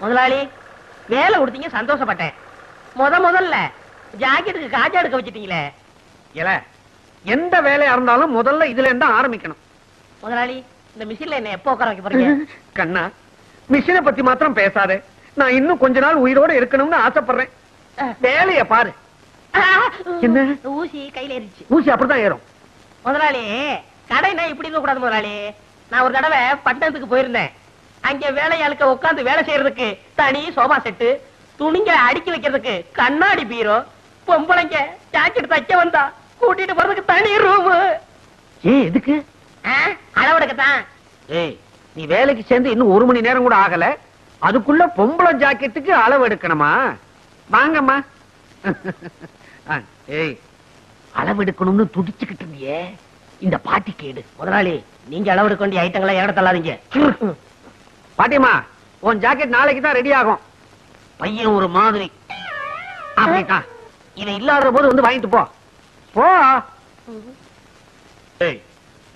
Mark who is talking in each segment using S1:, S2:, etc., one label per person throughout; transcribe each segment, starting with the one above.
S1: முதலாளி வேலை கொடுத்தீங்க சந்தோஷப்பட்டேன். முத முதல்ல ஜாக்கெட்டுக்கு காஜா எடுக்க வச்சிட்டீங்களே.
S2: இல்ல எந்த வேலையா இருந்தாலும் முதல்ல இதுல இருந்து ஆரம்பிக்கணும்.
S1: முதலாளி இந்த மிஷின்ல என்ன எப்போ உட்கார வைக்க போறீங்க?
S2: கண்ணா மிஷினை பத்தி மாத்திரம் பேசாதே. நான் இன்னும் கொஞ்ச நாள் உயிரோட இருக்கணும்னு ஆசைப்படுறேன். வேலைய பாரு. என்ன?
S1: ஊசி கையில ஏறிச்சு
S2: ஊசி அப்படிதான் ஏறும்.
S1: முதலாளி கடைனா இப்படி இருக்க கூடாது முதலாளி. நான் ஒரு தடவை பட்டணத்துக்கு போயிருந்தேன். அங்க வேலையாளுக்க உட்கார்ந்து வேலை செய்யறதுக்கு தனி சோபா செட்டு துணிங்க அடுக்கி வைக்கிறதுக்கு கண்ணாடி பீரோ பொம்பளைங்க ஜாக்கெட் தைக்க வந்தா கூட்டிட்டு போறதுக்கு தனி ரூம்
S2: ஏன் எதுக்கு?
S1: அளவெடுக்கத்தான்.
S2: ஏய் நீ வேலைக்கு சேர்ந்து இன்னும் ஒரு மணி நேரம் கூட ஆகல. அதுக்குள்ள பொம்பளை ஜாக்கெட்டுக்கு அளவு எடுக்கணுமா வாங்கம்மா ஏய் அளவு எடுக்கணும்னு துடிச்சுக்கிட்டு இருந்தியே. இந்த பாட்டி கேடு.
S1: முதலாளி நீங்க அளவெடுக்க வேண்டிய ஐட்டங்களை இடம் தள்ளாதீங்க?
S2: பாட்டிமா உன் ஜாக்கெட் நாளைக்கு தான் ரெடி ஆகும். பையன் ஒரு மாதிரி. அப்படிதான் இவன் இல்லாத போது வந்து வாங்கிட்டு போ. போ.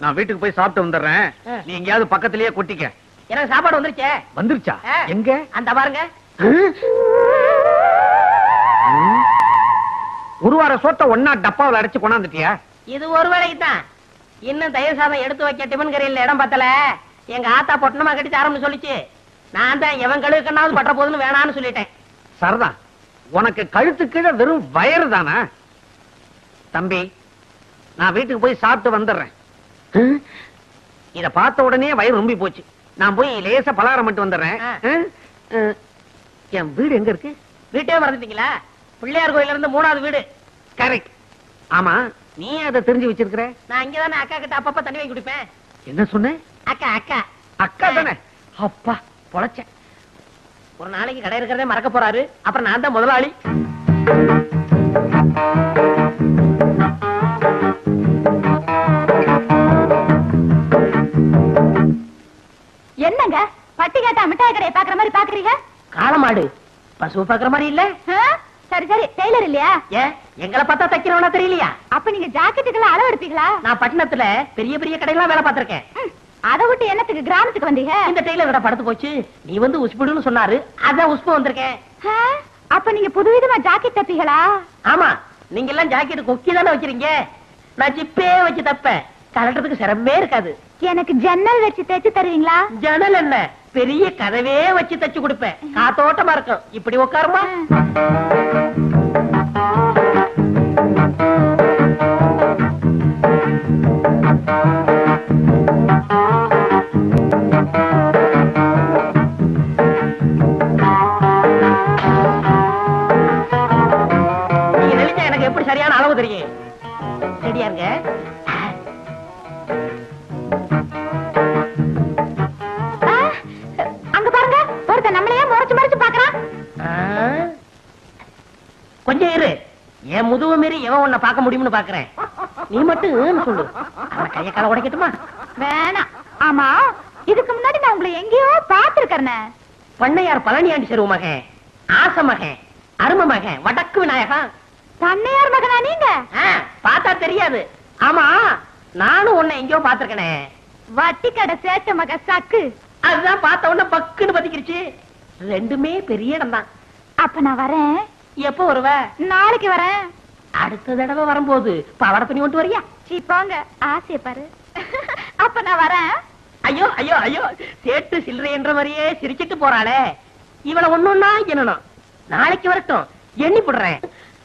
S2: நான் வீட்டுக்கு போய் சாப்பிட்டு வந்துடுறேன். நீ எங்கேயாவது பக்கத்திலேயே கொட்டிக்க.
S1: எனக்கு சாப்பாடு வந்துருச்சே.
S2: வந்துருச்சா. எங்க?
S1: அந்த பாருங்க.
S2: ஒரு வார சோத்த ஒன்னா டப்பாவில் அடைச்சு கொண்டாந்துட்டியா?
S1: இது ஒரு வேலைக்கு தான். இன்னும் தயிர் சாதம் எடுத்து வைக்க டிபன் கரையில் இடம் பத்தல. எங்க ஆத்தா பொட்டணமா கட்டி தரம்னு சொல்லிச்சு. நான் தான் எவன் கழுவுக்கண்ணாவது பட்ட போதுன்னு வேணான்னு சொல்லிட்டேன்.
S2: சரிதான் உனக்கு கழுத்து கீழே வெறும் வயறு தானே? தம்பி நான் வீட்டுக்கு போய் சாப்பிட்டு வந்துடுறேன். ம்? இத பார்த்த உடனே வயிறு ரொம்பி போச்சு. நான் போய் லேசா பலகாரம் மட்டும் வந்துடுறேன். என் வீடு எங்க இருக்கு?
S1: வீட்டே மறந்துட்டீங்களா? பிள்ளையார் கோயில்ல இருந்து மூணாவது வீடு.
S2: கரெக்ட் ஆமா நீ அதை தெரிஞ்சு வச்சிருக்கிற?
S1: நான் இங்கதானே அக்கா கிட்ட அப்பப்ப தண்ணி வாங்கி குடிப்பேன்.
S2: என்ன சொன்ன?
S1: அக்கா அக்கா.
S2: அக்கா தானே? அப்பா பொழைச்சேன்
S1: ஒரு நாளைக்கு கடை இருக்கிறதே மறக்க போறாரு. அப்புறம் நான் தான் முதலாளி.
S3: என்னங்க? பட்டி கேட்டா மிட்டாய் கடையை பாக்குற மாதிரி பாக்குறீங்க
S1: காளமாடு. பசு பாக்குற மாதிரி இல்ல?
S3: சரி சரி. டெய்லர் இல்லையா?
S1: ஏன் எங்களை பார்த்தா தைக்கிறவனா தெரியலையா?
S3: அப்ப நீங்க ஜாக்கெட்டுக்கெல்லாம் அளவு எடுப்பீங்களா?
S1: நான் பட்டணத்துல பெரிய பெரிய கடையெல்லாம் வேலை பார்த்திருக்கேன்.
S3: அதை விட்டு என்னத்துக்கு கிராமத்துக்கு வந்தீங்க?
S1: இந்த டெய்லர் கடை படுத்து போச்சு? நீ வந்து உஸ்புடுன்னு சொன்னாரு. அதான் உஸ்பு வந்திருக்கேன்?
S3: அப்ப நீங்க புதுவிதமா ஜாக்கெட் தப்பீங்களா?
S1: ஆமா. நீங்க எல்லாம் ஜாக்கெட் கொக்கி தானே வச்சிருங்க நான் ஜிப்பே வச்சு தப்பேன். கலட்டுறதுக்கு சிரமமே இருக்காது.
S3: எனக்கு ஜன்னல் வச்சு தைச்சு தருவீங்களா?
S1: ஜன்னல் என்ன? பெரிய கதவே வச்சு தச்சு கொடுப்பேன். காத்தோட்டமா இருக்கும். இப்படி உட்காருமா? தெரியும் ரெடியா இருங்க.
S3: அங்க பாருங்க. ஒருத்தன் நம்மளையே முறைச்சு முறைச்சு பாக்குறான்?
S1: கொஞ்சம் இரு. என் முதுவ மீறி எவன் உன்னை பார்க்க முடியும்னு பாக்குறேன் நீ மட்டும் சொல்லு. அவன் கைய கால உடைக்கட்டுமா?
S3: வேணாம் ஆமா இதுக்கு முன்னாடி நான் உங்களை எங்கேயோ பாத்துருக்கேன்
S1: பண்ணையார் பழனியாண்டி செருவு மகன் ஆச மகன் அரும மகன் வடக்கு விநாயகன்.
S3: பண்ணையார் மகனா நீங்க?
S1: பார்த்தா தெரியாது. ஆமா நானும் உன்னை எங்கேயோ பாத்திருக்கனே
S3: வட்டி கடை சேட்ட மக சக்கு.
S1: அதுதான் பார்த்த உடனே பக்குன்னு பத்திக்கிருச்சு. ரெண்டுமே பெரிய இடம் தான்
S3: அப்ப நான் வரேன்.
S1: எப்போ வருவ?
S3: நாளைக்கு வரேன்.
S1: அடுத்த தடவை வரும்போது பவட துணி கொண்டு வரியா?
S3: சீ போங்க. ஆசைய பாரு. அப்ப நான் வரேன்.
S1: ஐயோ ஐயோ ஐயோ சேட்டு சில்லறை என்ற மாதிரியே சிரிச்சிட்டு போறாளே. இவள ஒண்ணுன்னா என்னணும் நாளைக்கு வரட்டும். எண்ணி போடுறேன்.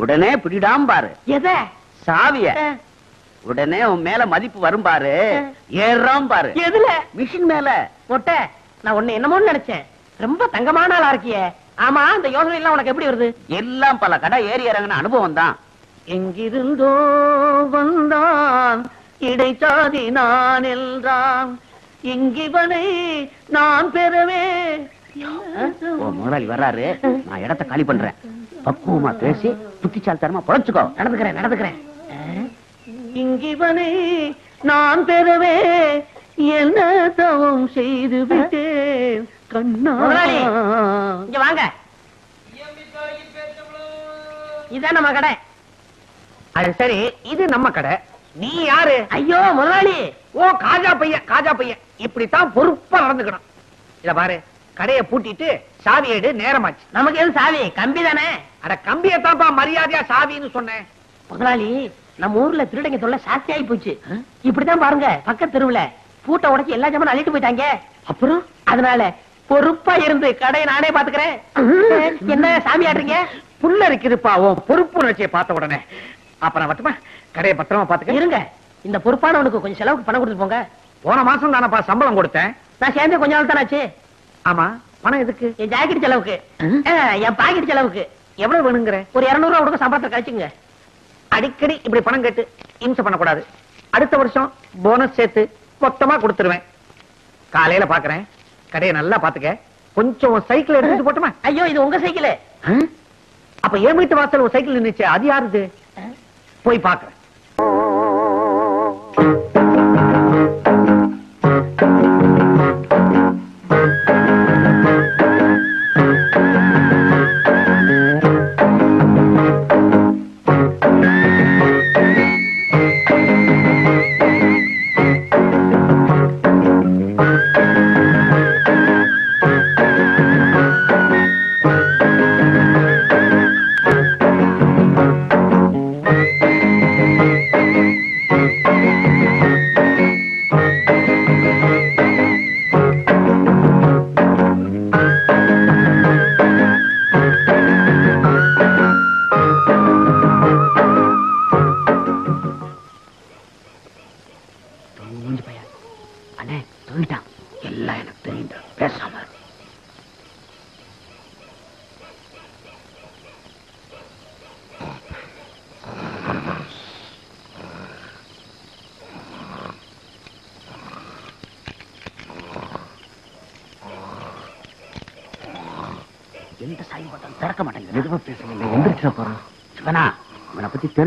S4: உடனே பிடிடாம பாரு.
S1: எத?
S4: சாவிய. உடனே உன் மேல மதிப்பு வரும் பாரு. ஏறாம் பாரு.
S1: எதுல?
S4: மிஷின் மேல.
S1: மொட்டை. நான் உன்னை என்னமோன்னு நினைச்சேன். ரொம்ப தங்கமான ஆளா இருக்கியே. ஆமா இந்த யோசனை எல்லாம் உனக்கு எப்படி வருது?
S4: எல்லாம் பல கடை ஏறி இறங்கின அனுபவம் தான்.
S2: எங்கிருந்தோ வந்தான். இடைச்சாதி நான் என்றான். இங்கிவனை நான் பெறவே.
S4: முதலாளி வர்றாரு. நான் இடத்த காலி பண்றேன். பக்குவமா பேசி புத்திச்சாலித்தனமா பொழைச்சுக்கோ.
S1: நடந்துக்கிறேன் நடந்துக்கிறேன். இங்கிவனை நான் பெறவே என்ன தவம் செய்து விட்டேன் கண்ணா இங்க வாங்க. இதான் நம்ம கடை.
S2: அது சரி இது நம்ம கடை. நீ யாரு?
S1: ஐயோ முதலாளி.
S2: ஓ காஜா பையன் காஜா பையன். இப்படித்தான் பொறுப்பா நடந்துக்கணும். இத பாரு கடையை பூட்டிட்டு சாவி எடு நேரமாச்சு.
S1: நமக்கு எது சாவி கம்பி தானே?
S2: அட கம்பியத்தான்ப்பா மரியாதையா சாவின்னு சொன்னேன்.
S1: முதலாளி நம்ம ஊர்ல திருடங்க தொல்லை சாஸ்தி ஆகி போச்சு. இப்படித்தான் பாருங்க பக்கத்து தெருவுல பூட்டை உடைச்சு எல்லா ஜாமான் அள்ளிட்டு போயிட்டாங்க.
S2: அப்புறம்?
S1: அதனால பொறுப்பா இருந்து கடையை நானே பாத்துக்கிறேன். என்ன சாமி ஆடுறீங்க?
S2: புல்ல இருக்குதுப்பா உன் பொறுப்பு உணர்ச்சியை பார்த்த உடனே. அப்புறம் வட்டுமா கடையை பத்திரமா பாத்துக்க.
S1: இருங்க இந்த பொறுப்பானவனுக்கு கொஞ்சம் செலவுக்கு பணம் கொடுத்து போங்க.
S2: போன மாசம் தானப்பா சம்பளம் கொடுத்தேன்.
S1: நான் சேர்ந்து கொஞ்ச நாள் தானாச்சு
S2: ஆமா பணம் எதுக்கு?
S1: என் ஜாக்கெட் செலவுக்கு. என் பாக்கெட் செலவுக்கு.
S2: எவ்வளவு வேணுங்கிற?
S1: ஒரு இருநூறு ரூபா கொடுக்க சம்பளத்தை கழிச்சுங்க.
S2: அடிக்கடி இப்படி பணம் கேட்டு இம்சை பண்ணக்கூடாது. அடுத்த வருஷம் போனஸ் சேர்த்து மொத்தமா கொடுத்துருவேன். காலையில பாக்குறேன். கடையை நல்லா பாத்துக்க. கொஞ்சம் சைக்கிள் எடுத்துட்டு போட்டுமா?
S1: ஐயோ இது உங்க சைக்கிள்
S2: அப்ப என் வீட்டு வாசல் ஒரு சைக்கிள் நின்னுச்சு. அது யாருது? போய் பாக்குறேன்.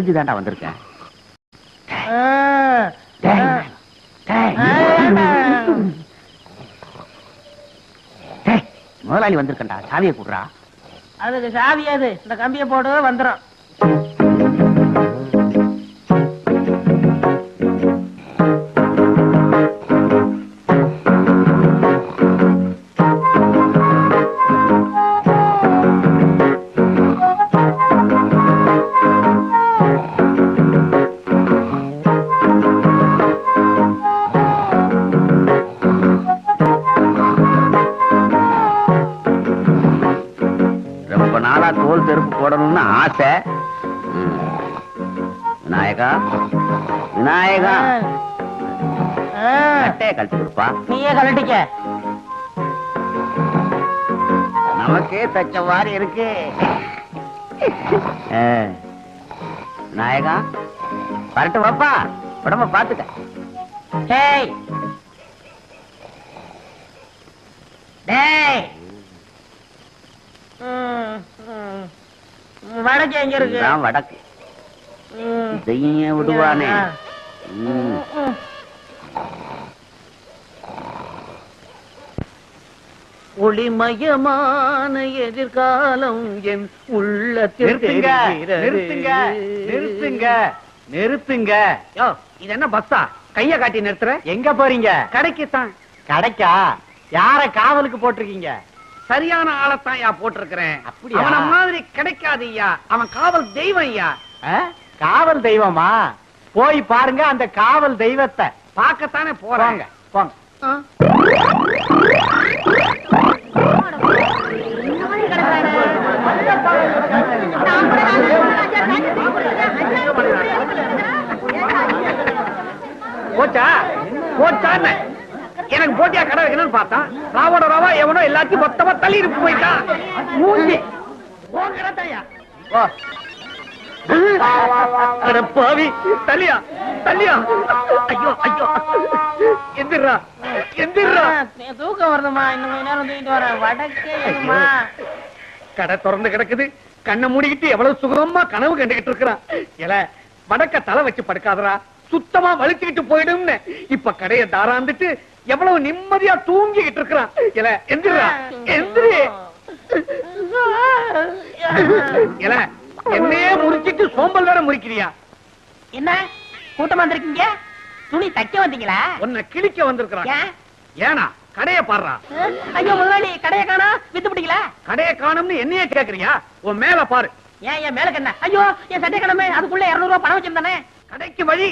S4: தெரிஞ்சுதான்டா வந்திருக்கேன். முதலாளி வந்திருக்கண்டா சாவியை கூடுறா.
S1: அதுக்கு சாவி அது. இந்த கம்பியை போடு வந்துரும்.
S4: நமக்கே தச்ச மாதிரி இருக்கு. ஆ. விநாயகா வரட்டு வாப்பா. உடம்ப பாத்துக்க.
S1: டேய். டேய். வடக்கு எங்க இருக்கு?
S4: வடக்கு. இதையும் விடுவானே?
S1: ஒளிமயமான எதிர்காலம் என் உள்ளத்தில்
S2: நிறுத்துங்க. நிறுத்துங்க நிறுத்துங்க யோ இது என்ன பஸ்ஸா? கைய காட்டி நிறுத்துற?
S5: எங்க போறீங்க?
S2: கடைக்கு தான்
S5: கடைக்கா? யார காவலுக்கு போட்டிருக்கீங்க?
S2: சரியான ஆளைத்தான் யா போட்டிருக்கிறேன்.
S5: அப்படியா?
S2: அவன மாதிரி கிடைக்காது ஐயா அவன் காவல் தெய்வம் ஐயா?
S5: காவல் தெய்வமா? போய் பாருங்க அந்த காவல் தெய்வத்தை.
S2: பார்க்கத்தானே போறாங்க
S5: போங்க
S2: போச்சா? போச்சான்னு. எனக்கு போட்டியா கடை வைக்கணும்னு பார்த்தான் ராவோட ராவா எவனோ எல்லாத்தையும் மொத்தமா தள்ளி இருக்கு போயிட்டான் மூஞ்சி. பாவி தலியா தலியா ஐயோ ஐயோ. எந்திரா எந்திரா.
S1: தூக்கம் வருதுமா இன்னும் கொஞ்ச நேரம் தூக்கிட்டு வரேன் வடக்கே
S2: கடை திறந்து கிடக்குது. கண்ணை மூடிக்கிட்டு எவ்வளவு சுகமா கனவு கண்டுகிட்டு இருக்கிறான். எல வடக்க தலை வச்சு படுக்காதடா. சுத்தமா வலிச்சுக்கிட்டு போயிடும்னு. இப்ப கடைய தாராந்துட்டு எவ்வளவு நிம்மதியா தூங்கிக்கிட்டு இருக்கிறான். எல எந்திரா எந்திரி. எல என்னையே முறிச்சிட்டு சோம்பல் வேற முறிக்கிறியா?
S1: என்ன? கூட்டமா வந்திருக்கீங்க? துணி தைக்க வந்தீங்களா?
S2: உன்னை கிழிக்க வந்திருக்கிறான்.
S1: ஏனா
S2: கடைய பாடுறா.
S1: ஐயோ முதலாளி கடையை காணா? வித்து பிடிக்கல?
S2: கடைய காணும்னு என்னையே கேக்குறியா உன் மேல பாரு.
S1: ஏன் என் மேல என்ன? ஐயோ என் சட்டை கடமை அதுக்குள்ள இருநூறு ரூபாய் பணம் வச்சிருந்தானே?
S2: கடைக்கு வழி.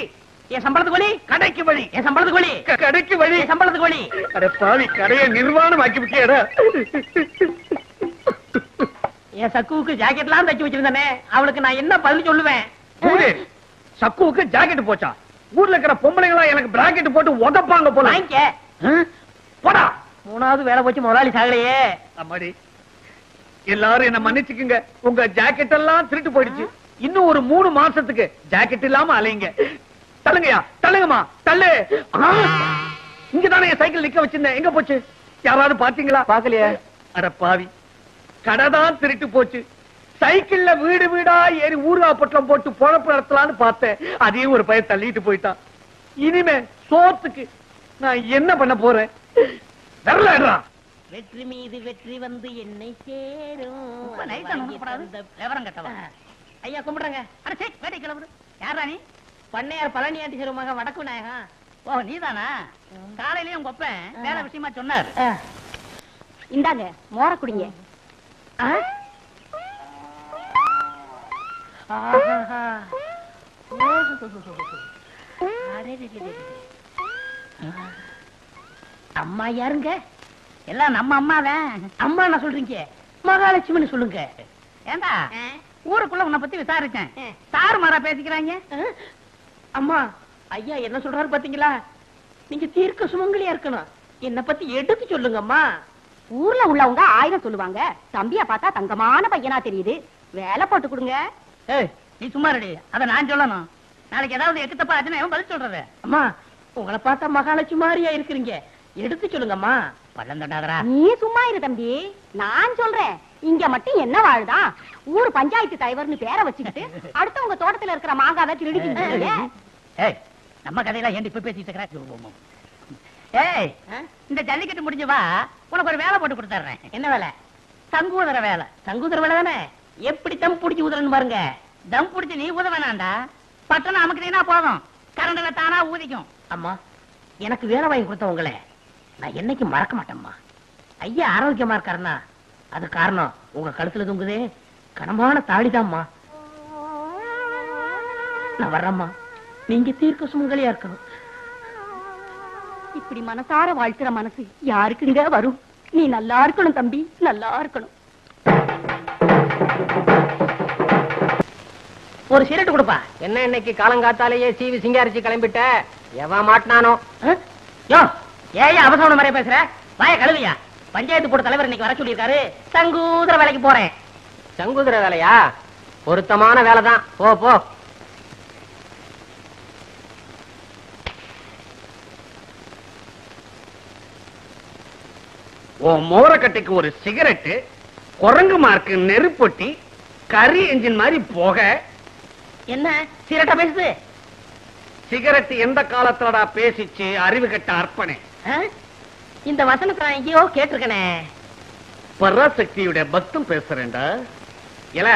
S1: என் சம்பளத்துக்கு வழி?
S2: கடைக்கு வழி.
S1: என் சம்பளத்துக்கு வழி?
S2: கடைக்கு வழி.
S1: சம்பளத்துக்கு வழி?
S2: அட பாவி கடைய நிர்வாணம் ஆக்கி விட்டியடா.
S1: என் சக்குவுக்கு ஜாக்கெட்லாம் தைச்சு வச்சிருந்தானே? அவளுக்கு நான் என்ன பதில் சொல்லுவேன்.
S2: சக்குவுக்கு ஜாக்கெட் போச்சா? ஊர்ல இருக்கிற பொம்பளைங்களா எனக்கு பிராக்கெட் போட்டு உதப்பாங்க போல? போடா.
S1: மூணாவது வேலை போச்சு முதலாளி சாகலையே.
S2: அம்மாடி எல்லாரும் என்ன மன்னிச்சுக்குங்க. உங்க ஜாக்கெட் எல்லாம் திருட்டு போயிடுச்சு. இன்னும் ஒரு மூணு மாசத்துக்கு ஜாக்கெட் இல்லாம அலைங்க தள்ளுங்கயா தள்ளுங்கம்மா தள்ளு. ஆ! இங்கதானே என் சைக்கிள் நிக்க வச்சிருந்தேன். எங்க போச்சு? யாராவது பாத்தீங்களா
S6: பாக்கலையே
S2: அட பாவி. கடை தான் திருட்டு போச்சு. சைக்கிள்ல வீடு வீடா ஏறி ஊர்கா பொட்டலம் போட்டு பொழப்பு நடத்தலாம்னு பார்த்தேன். அதையும் ஒரு பையன் தள்ளிட்டு போயிட்டான். இனிமே சோத்துக்கு நான் என்ன பண்ண போறேன்? வரலடா
S1: வெற்றி மீது வெற்றி வந்து என்னை சேரும். ஐயா கும்பிடுறேங்க.
S7: அட சே வேட்டை கிளம்புது. யாரா நீ?
S1: பண்ணையார் பழனி ஆண்டி சிறுமக வடக்கு நாயகம்
S7: ஓ நீதானா? காலையிலயும் உங்க வேலை விஷயமா சொன்னார்.
S8: இந்தாங்க மோர குடிங்க.
S1: ஆஹா. அம்மா யாருங்க?
S7: எல்லாம் நம்ம அம்மாதான்
S1: அம்மா என்ன சொல்றீங்க? மகாலட்சுமின்னு சொல்லுங்க.
S7: ஏண்டா? ஊருக்குள்ள உன்னை பத்தி விசாரிச்சேன். தாறு மாறா பேசிக்கிறாங்க.
S1: அம்மா ஐயா என்ன சொல்றாரு பாத்தீங்களா? நீங்க தீர்க்க சுமங்கலியா இருக்கணும். என்ன பத்தி எடுத்து சொல்லுங்க அம்மா.
S8: ஊர்ல உள்ளவங்க ஆயிரம் சொல்லுவாங்க. தம்பிய பார்த்தா தங்கமான பையனா தெரியுது. வேலை போட்டு கொடுங்க.
S7: ஏய் நீ சும்மா ரெடி அத நான் சொல்லணும். நாளைக்கு ஏதாவது எக்கு தப்பா ஆச்சுன்னா பதில் சொல்றது?
S1: அம்மா உங்களை பார்த்தா மகாலட்சுமி மாதிரியா இருக்கிறீங்க. எடுத்து சொல்லுங்கம்மா.
S7: பள்ளம் தொண்டாதரா
S8: நீ சும்மா இரு தம்பி. நான் சொல்றேன். இங்க மட்டும் என்ன வாழுதான் ஊர் பஞ்சாயத்து தலைவர்னு பேரை வச்சுக்கிட்டு அடுத்தவங்க தோட்டத்துல இருக்கிற மாங்காவை திருடிக்கிட்டு
S7: ஏய் நம்ம கதையெல்லாம் ஏன் இப்ப பேசிட்டு இருக்கிற? ஏய் இந்த ஜல்லிக்கட்டு முடிஞ்சு வா. உனக்கு ஒரு வேலை போட்டு கொடுத்துறேன்.
S1: என்ன வேலை?
S7: சங்கூதர வேலை.
S1: சங்கூதர வேலை தானே? எப்படி தம் பிடிச்சி ஊதுறன்னு பாருங்க.
S7: தம் புடிச்சு நீ ஊத வேணாண்டா பட்டணம் அமுக்குனீனா போதும். கரண்ட்ல தானா ஊதிக்கும்.
S1: அம்மா எனக்கு வேலை வாங்கி கொடுத்தவங்களே நான் என்னைக்கு மறக்க மாட்டேம்மா. ஐயா ஆரோக்கியமா இருக்காருன்னா அது காரணம் உங்க கழுத்துல தொங்குதே. கனமான தாடிதாம்மா. நான் வர்றேம்மா. நீங்க தீர்க்க சுமங்கலியா இருக்கணும்.
S8: இப்படி மனசார வாழ்த்துற மனசு யாருக்குங்க வரும்? நீ நல்லா இருக்கணும் தம்பி நல்லா இருக்கணும்.
S1: ஒரு சிரட்டு கொடுப்பா. என்ன இன்னைக்கு காலங்காத்தாலேயே சீவி சிங்காரிச்சு கிளம்பிட்ட? எவன் மாட்டினானோ? யோ ஏன் அவசரம் மாதிரியே பேசுற? வாய கழுவியா? பஞ்சாயத்து போர்டு தலைவர் இன்னைக்கு வர சொல்லியிருக்காரு. சங்கூதர வேலைக்கு போறேன். சங்கூதர வேலையா? பொருத்தமான வேலை தான் போ போ.
S2: உன் மோரக்கட்டைக்கு ஒரு சிகரெட்டு குரங்கு மார்க்கு நெருப்பொட்டி கரி என்ஜின் மாதிரி போக.
S1: என்ன? சிரட்டா பேசுது?
S2: சிகரெட் எந்த காலத்துலடா பேசிச்சு? அறிவு கட்ட அர்ப்பணே?
S1: இந்த வசனத்தை நான் எங்கேயோ கேட்டிருக்கனே.
S2: பராசக்தியுடைய பக்தம் பேசுறேன்டா. இல்ல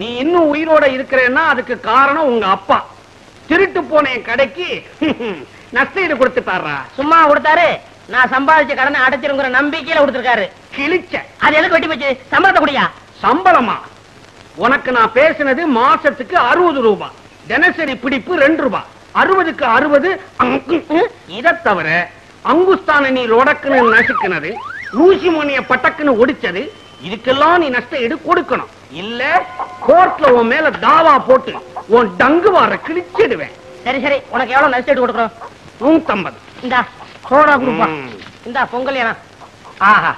S2: நீ இன்னும் உயிரோட இருக்கிறேன்னா அதுக்கு காரணம் உங்க அப்பா. திருட்டு போன என் கடைக்கு நஷ்டஈடு கொடுத்துட்டாரா
S1: சும்மா கொடுத்தாரு. நான் சம்பாதிச்ச கடனை அடைச்சிருங்கிற நம்பிக்கையில கொடுத்திருக்காரு.
S2: கிழிச்ச.
S1: அது எதுக்கு வெட்டி போச்சு? சம்பளத்தை குடியா?
S2: சம்பளமா? உனக்கு நான் பேசினது மாசத்துக்கு அறுபது ரூபாய் தினசரி பிடிப்பு ரெண்டு ரூபாய் அறுபதுக்கு அறுபது இதை தவிர அங்குஸ்தான நீ லொடக்குன்னு நசுக்குனது ஊசி மணிய பட்டக்குன்னு ஒடிச்சது இதுக்கெல்லாம் நீ நஷ்ட ஈடு கொடுக்கணும். இல்ல கோர்ட்ல உன் மேல தாவா போட்டு உன் டங்கு வார கிழிச்சிடுவேன்.
S1: சரி சரி உனக்கு எவ்வளவு நஷ்டம் கொடுக்குறோம்
S2: நூத்தம்பது.
S1: இந்தா சோடா கொடுப்பா. இந்தா பொங்கல்
S2: ஆஹா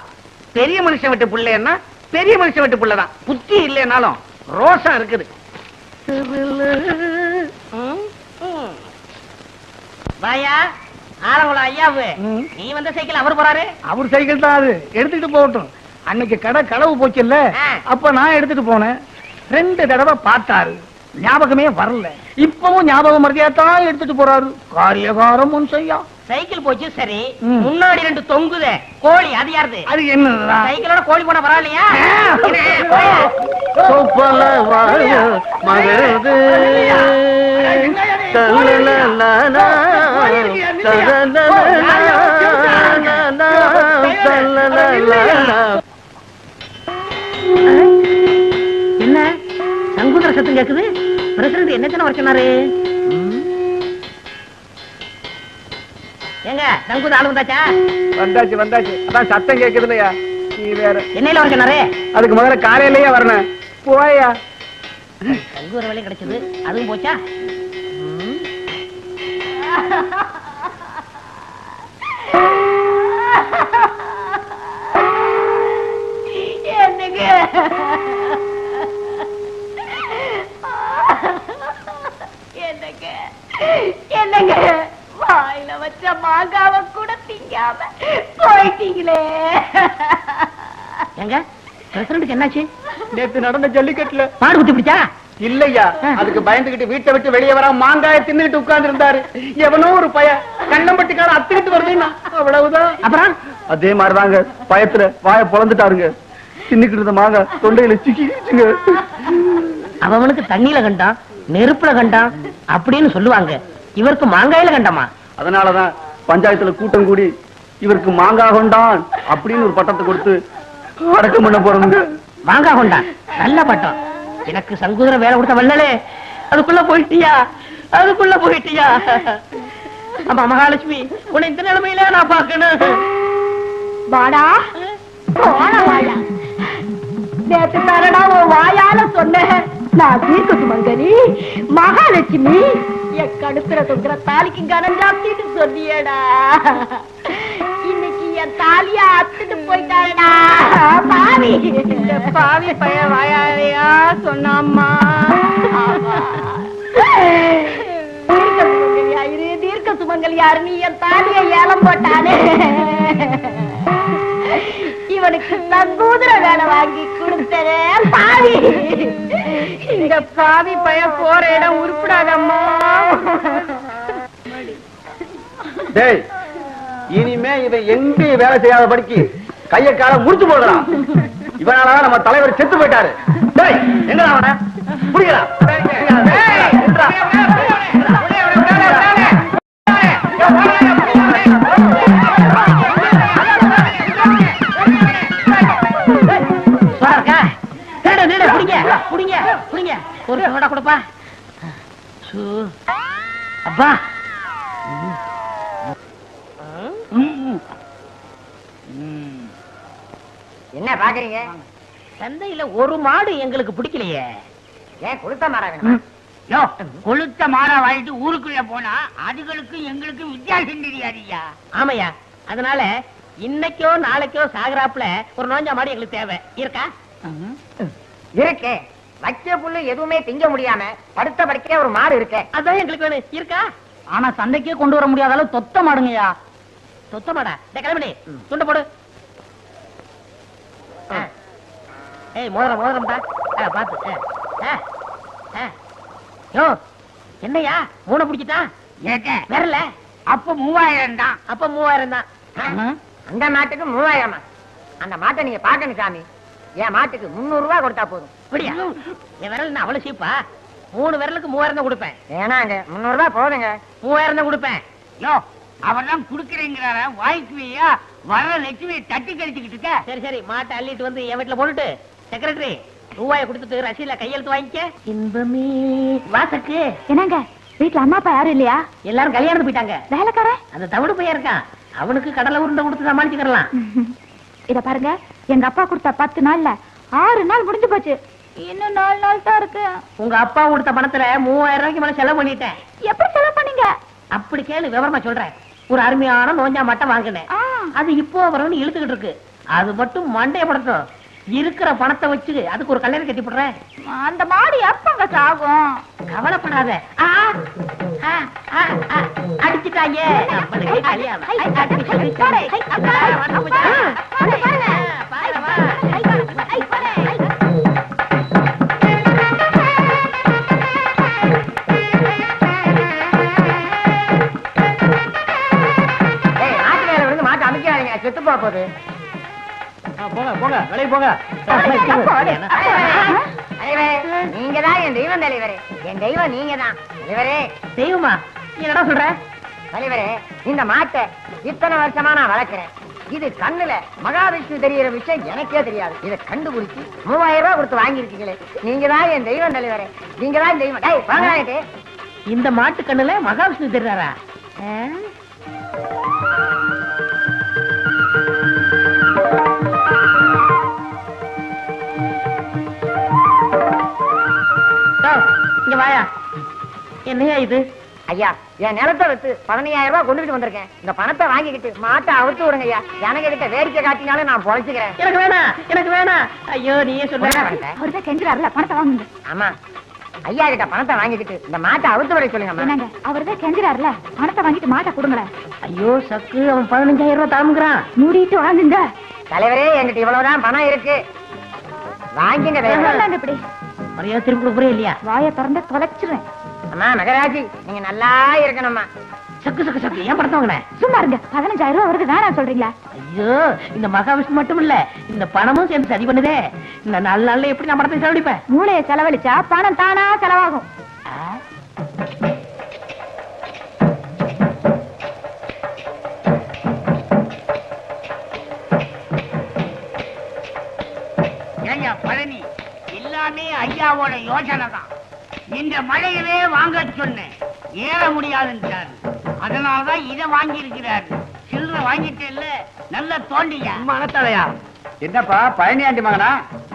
S2: பெரிய மனுஷன் விட்டு பிள்ளைன்னா பெரிய மனுஷன் விட்டு பிள்ளைதான் புத்தி இல்லைனாலும் ரோசம் இருக்குது.
S1: வாயா ஆலங்குளம் ஐயாவு. நீ வந்த சைக்கிள் அவர் போறாரு?
S9: அவர் சைக்கிள் தான் அது. எடுத்துட்டு போகட்டும். அன்னைக்கு கடை களவு போச்சுல்ல. அப்ப நான் எடுத்துட்டு போனேன். ரெண்டு தடவை பார்த்தாரு. ஞாபகமே வரல. இப்பவும் ஞாபகம் மறதியா தான் எடுத்துட்டு போறாரு. காரியகாரம் முன் செய்யா.
S1: சைக்கிள் போச்சு சரி. முன்னாடி ரெண்டு தொங்குதே. கோழி அது யாருது?
S9: அது என்னதுதான்
S1: சைக்கிளோட கோழி போனா பரவாயில்லையா. என்ன, சங்குதர சத்தம் கேக்குது பிரசிடண்ட் என்ன வர சொன்னாரு? ஏங்க சங்குத ஆளு வந்தாச்சா
S9: வந்தாச்சு வந்தாச்சு அதான் சத்தம் கேக்குது இல்லையா நீ வேற.
S1: என்னையில வர சொன்னாரு?
S9: அதுக்கு முதல்ல காலையிலேயே வரணும். போயா?
S1: சங்குதர வேலையும் கிடைச்சது. அதுவும் போச்சா.
S8: என்னங்க வாயில வச்ச மாங்காவ கூட திங்காம போயிட்டீங்களே.
S1: ஏங்க பிரசிடண்ட்டுக்கு என்னாச்சு?
S9: நேத்து நடந்த ஜல்லிக்கட்டுல.
S1: மாடு குத்தி பிடிச்சா?
S9: இல்லையா? அதுக்கு பயந்துகிட்டு வீட்டை விட்டு வெளியே வர மாங்காய தின்னுட்டு உட்கார்ந்து இருந்தாரு எவனோ ஒரு பய கண்ணம்பட்டிக்கார அத்துக்கிட்டு வருதுன்னா அவ்வளவுதான்.
S1: அப்புறம்?
S9: அதே மாதிரிதாங்க பயத்துல வாய பொழந்துட்டாருங்க. தின்னுக்கிட்டு இருந்த மாங்காய் தொண்டையில சிக்கிச்சுங்க
S1: அவனுக்கு தண்ணியில கண்டான் நெருப்புல கண்டான் அப்படின்னு சொல்லுவாங்க. இவருக்கு மாங்காயில கண்டமா?
S9: அதனாலதான் பஞ்சாயத்துல கூட்டம் கூடி இவருக்கு மாங்காய் கொண்டான் அப்படின்னு ஒரு பட்டத்தை கொடுத்து அடக்கம் பண்ண போறோங்க
S1: மாங்காய் கொண்டான் நல்ல பட்டம். எனக்கு சங்குதிர வேலை கொடுத்த வல்லலே அதுக்குள்ள போயிட்டியா? அதுக்குள்ள போயிட்டியா? ஆமா மகாலட்சுமி உன்னை இந்த நிலைமையில நான் பாக்கணும்
S8: வாடா. வாடா வாயா நேத்து உன் வாயால சொன்னேன். நான் தீர்க்க சுமங்கலி மகாலட்சுமி என் கடுப்புல தொங்குற தாலிக்கு கனம் ஜாஸ்தின்னு சொன்னியேடா. தாலிய அத்துட்டு போயிட்டாடா பாவி. இந்த பாவி பைய வாயாலையா சொன்னாம்மா? தீர்க்க தீர்க்க சுமங்கலியாரு நீ என் தாலிய ஏலம் போட்டானே இவனுக்கு நங்கூதுர வேலை வாங்கி கொடுத்தனே. பாவி. இந்த பாவி பைய போற இடம் உருப்படாதம்மா.
S9: டேய் இனிமே இவன் எங்கேயும் வேலை செய்யாத படிக்கு கைய கால முடிச்சு போடுறான் இவனால நம்ம தலைவர் செத்து போயிட்டாரு. எங்க புரியல
S1: புடிங்க. புடிங்க. ஒரு சோடா கொடுப்பா. அப்பா
S10: என்ன பாக்குறீங்க
S1: சந்தையில ஒரு மாடு எங்களுக்கு பிடிக்கலையே.
S10: ஏன் கொளுத்த மாறா வேணும்? யோ கொளுத்த மாறா வாங்கிட்டு ஊருக்குள்ள போனா அதுகளுக்கு எங்களுக்கு வித்தியாசம் தெரியாதுயா?
S1: ஆமையா? அதனால இன்னைக்கோ நாளைக்கோ சாகுறாப்புல ஒரு நோஞ்சா மாடு எங்களுக்கு தேவை. இருக்கா?
S10: இருக்கே. வச்ச புல்லு எதுவுமே திங்க முடியாம படுத்த படுக்கே ஒரு மாடு இருக்கே.
S1: அதான் எங்களுக்கு வேணும். இருக்கா?
S10: ஆனா சந்தைக்கே கொண்டு வர முடியாத அளவு தொத்த மாடுங்கய்யா.
S1: சொத்த மாடா? கிளம்பி துண்ட போடு. ஏய் மோதிரம் ஆ. ஆ. ஆ. யோ என்னையா? மூணை பிடிச்சிட்டா? வரல.
S10: அப்ப மூவாயிரம் தான்.
S1: அப்ப மூவாயிரம் தான்.
S10: அந்த மாட்டுக்கு மூவாயிரமா? அந்த மாட்டை நீங்க பாக்கணும் சாமி. என் மாட்டுக்கு முன்னூறு ரூபாய் கொடுத்தா போதும்.
S1: அப்படியா என் விரல் என்ன அவ்வளவு சீப்பா மூணு விரலுக்கு மூவாயிரம் தான் கொடுப்பேன்.
S10: வேணாங்க முன்னூறு ரூபாய் போதுங்க.
S1: மூவாயிரம் தான் கொடுப்பேன்.
S10: யோ அவர் தான் குடுக்கறேங்கிறார? வாய்க்குவியா? வர்ற லட்சுமியை தட்டி கழிச்சுக்கிட்டு இருக்க?
S1: சரி சரி மாட்டை அள்ளிட்டு வந்து என் வீட்டுல போட்டுட்டு செக்ரட்டரி ரூபாய கொடுத்துட்டு ரசீல கையெழுத்து வாங்கிக்க. இன்பமே. வாசக்கு
S8: என்னங்க வீட்டுல அம்மா அப்பா யாரும் இல்லையா?
S1: எல்லாரும் கல்யாணத்துக்கு போயிட்டாங்க.
S8: வேலைக்காரன்?
S1: அந்த தவிடு பையன் இருக்கான். அவனுக்கு கடலை உருண்டை கொடுத்து சமாளிச்சுக்கலாம்
S8: இத பாருங்க எங்க அப்பா கொடுத்த பத்து நாள்ல ஆறு நாள் முடிஞ்சு போச்சு. இன்னும் நாலு நாள் தான் இருக்கு.
S1: உங்க அப்பா கொடுத்த பணத்துல மூவாயிரம் ரூபாய்க்கு மேல செலவு பண்ணிட்டேன்.
S8: எப்படி செலவு பண்ணீங்க?
S1: அப்படி கேளு விவரமா சொல்றேன். ஒரு அருமையான நோஞ்சா மட்டை வாங்கினேன் அது இப்போ வரும்னு இழுத்துக்கிட்டு இருக்கு அது மட்டும் மண்டைய படட்டும் இருக்கிற பணத்தை வச்சு அதுக்கு ஒரு கல்யாணம் கட்டி போடுறேன்
S3: அந்த மாடு எப்பங்க சாகும்
S1: கவலைப்படாத அடிச்சுட்டாங்க கல்யாணம்.
S10: அமைக்காதீங்க செத்து போக போகுது
S5: போங்க போங்க வெளியே போங்க.
S10: தலைவரே நீங்க தான் என் தெய்வம் தலைவரே. என் தெய்வம் நீங்க தான் தலைவரே.
S1: தெய்வமா? நீ என்னடா சொல்ற?
S10: தலைவரே இந்த மாட்டை இத்தனை வருஷமா நான் வளர்க்கிறேன். இது கண்ணுல மகாவிஷ்ணு தெரியற விஷயம் எனக்கே தெரியாது. இதை கண்டுபிடிச்சு மூவாயிரம் ரூபாய் கொடுத்து வாங்கியிருக்கீங்களே. நீங்க தான் என் தெய்வம் தலைவரே. நீங்க தான் தெய்வம். டேய்
S1: இந்த மாட்டு கண்ணுல மகாவிஷ்ணு தெரியாரா இங்க வாயா. என்னையா இது?
S10: ஐயா என் நிலத்தை வித்து பதினையாயிரம் ரூபாய் கொண்டுட்டு வந்திருக்கேன். இந்த பணத்தை வாங்கிக்கிட்டு மாட்டை அவுத்து விடுங்க ஐயா. எனக்கு கிட்ட வேடிக்கை காட்டினாலும் நான் பொழைச்சுக்கிறேன்.
S1: எனக்கு வேணாம் எனக்கு வேணாம் ஐயோ நீயே சொல்ல?
S3: அவர்தான் கெஞ்சுறாருல பணத்தை வாங்குங்க.
S10: ஆமா. ஐயா கிட்ட பணத்தை வாங்கிக்கிட்டு இந்த மாட்டை அவுத்து விட சொல்லுங்க
S3: என்னங்க அவர்தான் கெஞ்சுறாருல பணத்தை வாங்கிட்டு மாட்டை கொடுங்களேன்
S1: ஐயோ சக்கு அவன் பதினஞ்சாயிரம் ரூபாய் தாமுங்கிறான்
S3: மூடிட்டு வாங்குங்க.
S10: தலைவரே என்கிட்ட இவ்வளவுதான் பணம் இருக்கு. வாங்கிங்க
S3: இப்படி?
S1: மரியாதை திரும்பி கொடுக்குறே இல்லையா?
S3: வாயை திறந்து தொலைச்சிருவேன்.
S10: அம்மா மகராஜி நீங்க நல்லா இருக்கணும்மா.
S1: சக்கு சக்கு சக்கு. ஏன் படத்தை வாங்கினேன்
S3: சும்மா இருங்க. பதினஞ்சாயிரம் ரூபாய் வருது. வேணாம் சொல்றீங்களா?
S1: ஐயோ இந்த மகாவிஷ்ணு மட்டும் இல்ல இந்த பணமும் சேர்ந்து சரி பண்ணுதே. இந்த நாலு நாள்ல எப்படி நான் படத்தை செலவழிப்பேன்?
S3: மூளையை செலவழிச்சா பணம் தானா செலவாகும்.
S11: ஐயாவோட யோசனை தான் இந்த மழையவே வாங்க சொன்னேன். ஏற முடியாதுன்றாரு அதனாலதான் இதை வாங்கி இருக்கிறாரு சில்லற வாங்கிட்டு இல்ல நல்ல தோண்டியா
S5: மனத்தலையா என்னப்பா பழனியாண்டி மகனா?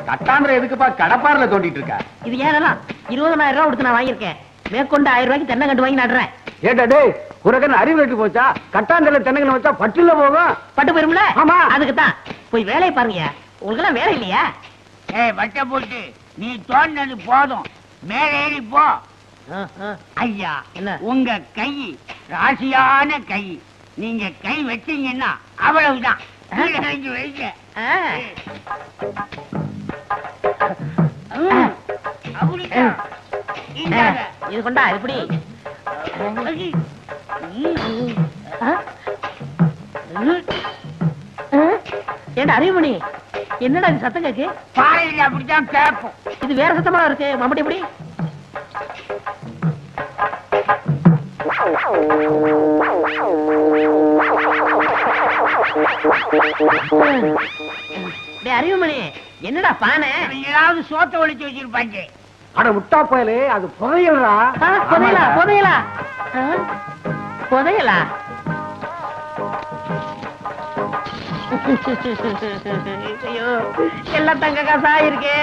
S5: கட்டாந்திர எதுக்குப்பா கடப்பாரில தோண்டிட்டு இருக்க?
S1: இது ஏனெல்லாம் இருபதனாயிரம் ரூபாய் கொடுத்து நான் வாங்கியிருக்கேன். மேற்கொண்டு ஆயிரம் ரூபாய்க்கு தென்னை கண்டு வாங்கி நடுறேன்.
S5: ஏட்டா டேய் உனக்கு அறிவு கட்டு போச்சா? கட்டாந்திர தென்னங்கன்னு வச்சா பட்டுல போகும்.
S1: பட்டு போயிரும்ல?
S5: ஆமா.
S1: அதுக்கு தான் போய் வேலையை பாருங்க உங்களுக்கு எல்லாம் வேலை இல்லையா?
S11: ஏய் வட்ட போட்டு நீ தோண்டினது போதும். மேல ஏறி போ. ஐயா
S1: என்ன?
S11: உங்க கை ராசியான கை. நீங்க கை வச்சீங்கன்னா அவ்வளவுதான். இந்தாங்க.
S1: இது கொண்டா இப்படி.
S11: ம்.
S1: ஏண்டா அறிவுமணி? என்னடா இது சத்தம் கேக்கு
S11: பாறையில அப்படித்தான் கேட்போம்.
S1: இது வேற சத்தமா இருக்கு? மம்பட்டி எப்படி? அறிவுமணி என்னடா பானை?
S11: ஏதாவது சோத்த ஒழிச்சு வச்சிருப்பாங்க.
S5: அட முட்டா பயலே அது
S1: புதையலா புதையலா. ஆ? புதையலா? ஐயோ எல்லாம் தங்க காசா இருக்கே.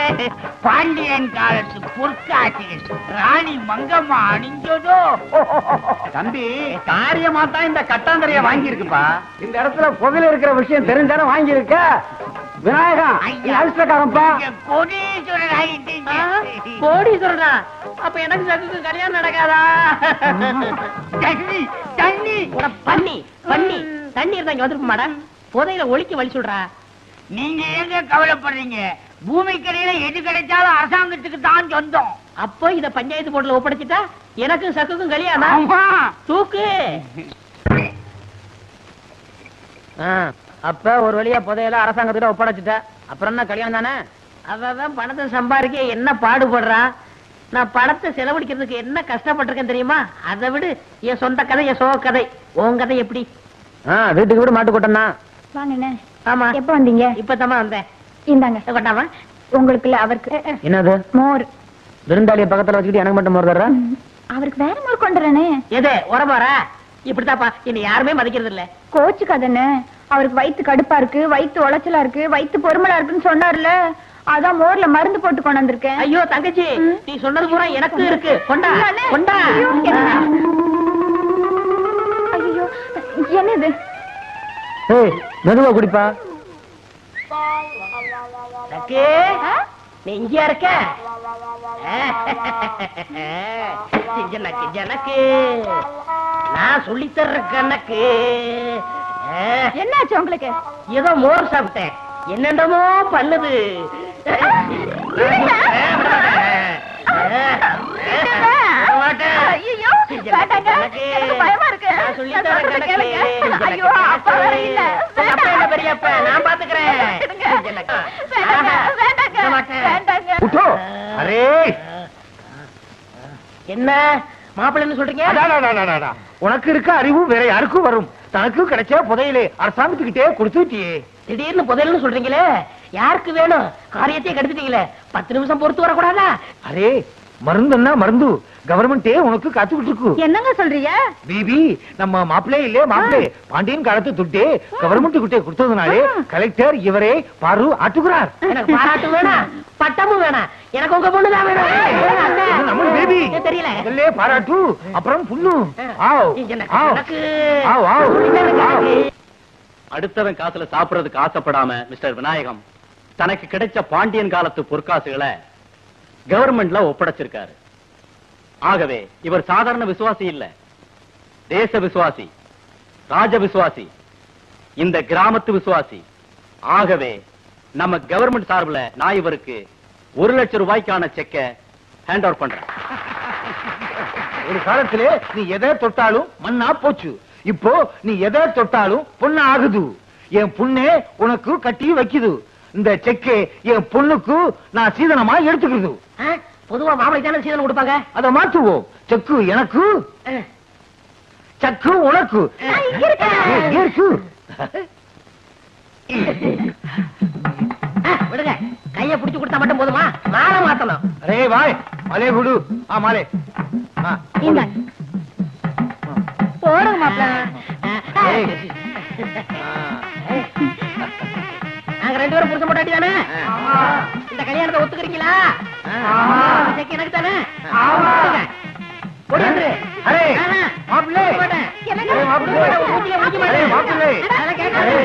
S11: பாண்டியன் காலத்து பொற்காட்சிகள் ராணி மங்கம்மா அணிஞ்சதோ?
S5: தம்பி காரியமா தான் இந்த கட்டாந்தரைய வாங்கி இருக்குப்பா இந்த இடத்துல புதையல இருக்கிற விஷயம் தெரிஞ்சானே வாங்கி இருக்க விநாயகா நீ அதிர்ஷ்டக்காரன்பா
S11: நீங்க கோடீஸ்வரர் ஆயிட்டீங்க.
S1: கோடி சொல்றா அப்ப எனக்கு கல்யாணம் நடக்காதா?
S11: தண்ணி தண்ணி.
S1: பண்ணி பண்ணி தண்ணி இருந்தா இங்க வந்துருக்க புதையில ஒழிக்க வழி சொல்றா.
S11: நீங்க ஏங்க கவலைப்படுறீங்க? பூமிக்கரையில எது கிடைச்சாலும் அரசாங்கத்துக்கு தான் சொந்தம்.
S1: அப்போ இத பஞ்சாயத்து போர்டுல ஒப்படைச்சிட்டா? எனக்கும் சக்குக்கும் கல்யாணம். தூக்கு.
S10: அப்ப ஒரு வழியா புதையல அரசாங்கத்திட்ட ஒப்படைச்சிட்ட. அப்புறம் என்ன கல்யாணம் தானே?
S1: அவன் பணத்தை சம்பாதிக்க என்ன பாடுபடுறா? நான் பணத்தை செலவழிக்கிறதுக்கு என்ன கஷ்டப்பட்டிருக்கேன் தெரியுமா? அதை விடு. என் சொந்த கதை என் சோக கதை. உன் கதை எப்படி?
S10: வீட்டுக்கு வீடு மாட்டு கூட்டம் தான்.
S3: வாங்க என்ன
S1: ஆமா.
S3: எப்ப வந்தீங்க?
S1: இப்பதாம்மா வந்தேன்.
S3: இந்தாங்க.
S1: கொண்டாமா
S3: உங்களுக்கு இல்ல அவருக்கு.
S10: என்னது?
S3: மோர்.
S10: விருந்தாளிய பக்கத்துல வச்சுக்கிட்டு எனக்கு மட்டும் போறதா
S3: ம், அவருக்கு வேற மோர் கொண்டுறேனே
S1: எது உரமாறா இப்படித்தாப்பா. என்னை யாருமே மதிக்கிறது இல்ல.
S3: கோச்சுக்காதண்ணே. அவருக்கு வயித்து கடுப்பா இருக்கு வயித்து உளைச்சலா இருக்கு வயித்து பொறுமலா இருக்குன்னு சொன்னார்ல. அதான் மோர்ல மருந்து போட்டு கொண்டு வந்திருக்கேன்.
S1: ஐயோ தங்கச்சி நீ சொன்னது பூரா எனக்கு இருக்கு. கொண்டா. கொண்டா.
S3: ஐயோ, ஐயோ என்னது?
S10: ஏய் மெதுவா குடிப்பா
S1: நக்கு நீ இங்கேயா இருக்க ஜனக்கு ஜனக்கு நான் சொல்லி தர்ற கணக்கு
S3: என்னாச்சு உங்களுக்கு
S1: ஏதோ மோர் சாப்பிட்டேன் என்னென்னமோ பண்ணுது.
S3: எனக்கு பயமா இருக்கு. நான் சொல்றதை கேளுங்க. ஐயோ, அப்பா வேற இல்ல. வேண்டாம்.
S1: பெரியப்ப? நான் பாத்துக்கிறேன்.
S3: விடுங்க. வேண்டாங்க, வேண்டாங்க, வேண்டாங்க.
S5: விட்டோ அரே.
S1: என்ன? மாப்பிள்ளைன்னு சொல்றீங்க.
S5: உனக்கு இருக்க அறிவு வேற யாருக்கும் வரும். தனக்கு கிடைச்ச புதையிலே அரசாங்கத்துக்கிட்டே கொடுத்துட்டியே.
S1: திடீர்னு புதையல்னு சொல்றீங்களே? யாருக்கு வேணும்? காரியத்தையே கெடுத்துட்டீங்களே. பத்து நிமிஷம் பொறுத்து வரக்கூடாதா?
S5: அரே மருந்துன்னா மருந்து. கவர்மெண்டே உனக்கு காத்துக்கிட்டு இருக்கு.
S3: என்னங்க சொல்றீங்க?
S5: பிபி நம்ம மாப்பிள்ளை இல்லே மாப்பிள்ளை. பாண்டியன் காலத்து துட்டே கவர்மெண்ட் கிட்டே கொடுத்ததுனாலே கலெக்டர் இவரே பாரு ஆட்டுகிறார்
S1: எனக்கு பாராட்டு வேணாம் பட்டமும் வேணாம் எனக்கு உங்க பொண்ணுதான் வேணும்.
S5: இது நம்ம பேபி
S1: தெரியல.
S5: முதல்ல பாராட்டு அப்புறம் புண்ணு. ஆவ்.
S12: அடுத்தவன் காசுல சாப்பிடுறதுக்கு ஆசைப்படாம மிஸ்டர் விநாயகம் தனக்கு கிடைச்ச பாண்டியன் காலத்து பொற்காசுகளை கவர்மெண்ட்ல ஒப்படைச்சிருக்காரு. ஆகவே இவர் சாதாரண விசுவாசி இல்ல. தேச விசுவாசி ராஜ விசுவாசி இந்த கிராமத்து விசுவாசி. ஆகவே நம்ம கவர்மெண்ட் சார்பில் நான் இவருக்கு ஒரு லட்சம் ரூபாய்க்கான செக்கை ஹேண்ட் ஓவர் பண்றேன்.
S5: ஒரு காலத்திலே நீ எதை தொட்டாலும் மண்ணா போச்சு. இப்போ நீ எதை தொட்டாலும் பொண்ணு ஆகுது. என் புண்ணே உனக்கு கட்டி வைக்குது. இந்த செக்கே என் பொண்ணுக்கு நான் சீதனமா எடுத்துக்கிறது.
S1: பொதுவா மாப்பிளை தானே சீதனம் கொடுப்பாங்க?
S5: அதை மாற்றுவோம். செக்கு எனக்கு. சக்கு உனக்கு.
S3: இங்க
S5: இங்க இருக்கு.
S1: விடுங்க. கைய புடிச்சு கொடுத்தா மட்டும் போதுமா? மாலை மாத்தணும்.
S5: அரே வாய். மாலே குடு. ஆ மாலே.
S3: இந்தாங்க. போடுங்க
S5: ஏய்.
S1: நாங்க ரெண்டு பேரும் புரிஞ்ச போட்டாட்டி தானே? இந்த கல்யாணத்தை ஒத்துக்கிறீங்களா? செக் எனக்கு தானே? மாப்பிள்ளை. மாப்பிள்ளை.